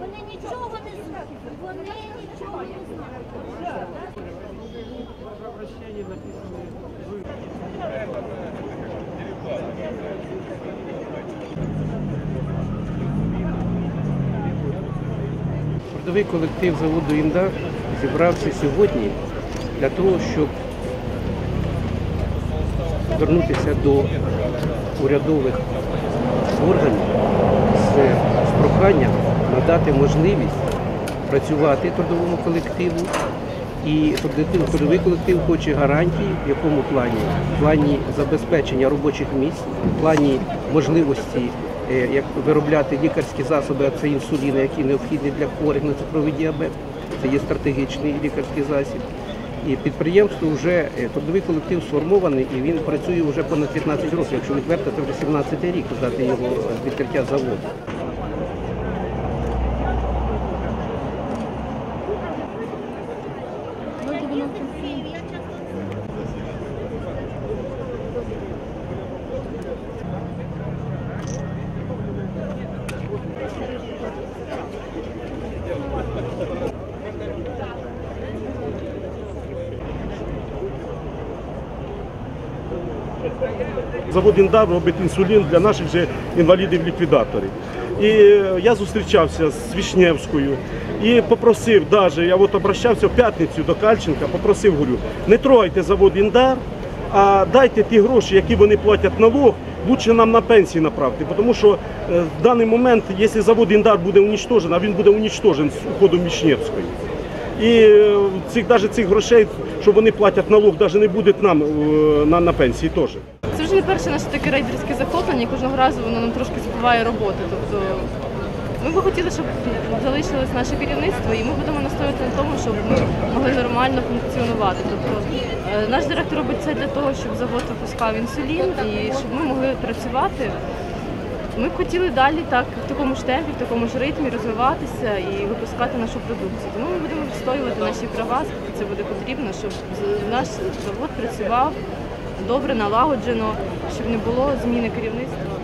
Вони нічого не нічого не знають. Трудовий колектив заводу Індар зібрався сьогодні для того, щоб звернутися до урядових органів з, проханням надати можливість працювати трудовому колективу. І трудовий колектив хоче гарантії, в якому плані? В плані забезпечення робочих місць, в плані можливості е, як виробляти лікарські засоби, а це інсуліни, які необхідні для хворих на цукровий діабет. Це є стратегічний лікарський засіб. І підприємство вже е, трудовий колектив сформований і він працює вже понад 15 років. Якщо відверто, то вже 17 рік здати його е, відкриття заводу. Завод «Індар» робить інсулін для наших же інвалідів-ліквідаторів. І е, я зустрічався з Вішневською і попросив, навіть, я от обращався в п'ятницю до Кальченка, попросив, говорю, не трогайте завод «Індар», а дайте ті гроші, які вони платять налог, лучше нам на пенсії направити. Тому що е, в даний момент, якщо завод «Індар» буде унічтожен, а він буде унічтожен з уходом Вішневської. І е, цих, навіть цих грошей, що вони платять налог, навіть не буде нам е, на, на пенсії теж. Це вже не перше наше таке рейдерське захоплення, і кожного разу воно нам трошки збиває роботи. Тобто ми би хотіли, щоб залишилось наше керівництво, і ми будемо настоювати на тому, щоб ми могли нормально функціонувати. Тобто е, наш директор робить це для того, щоб завод випускав інсулін і щоб ми могли працювати. Ми б хотіли далі так в такому ж темпі, в такому ж ритмі розвиватися і випускати нашу продукцію. Тому ми будемо відстоювати наші права, скільки це буде потрібно, щоб наш завод працював добре, налагоджено, щоб не було зміни керівництва.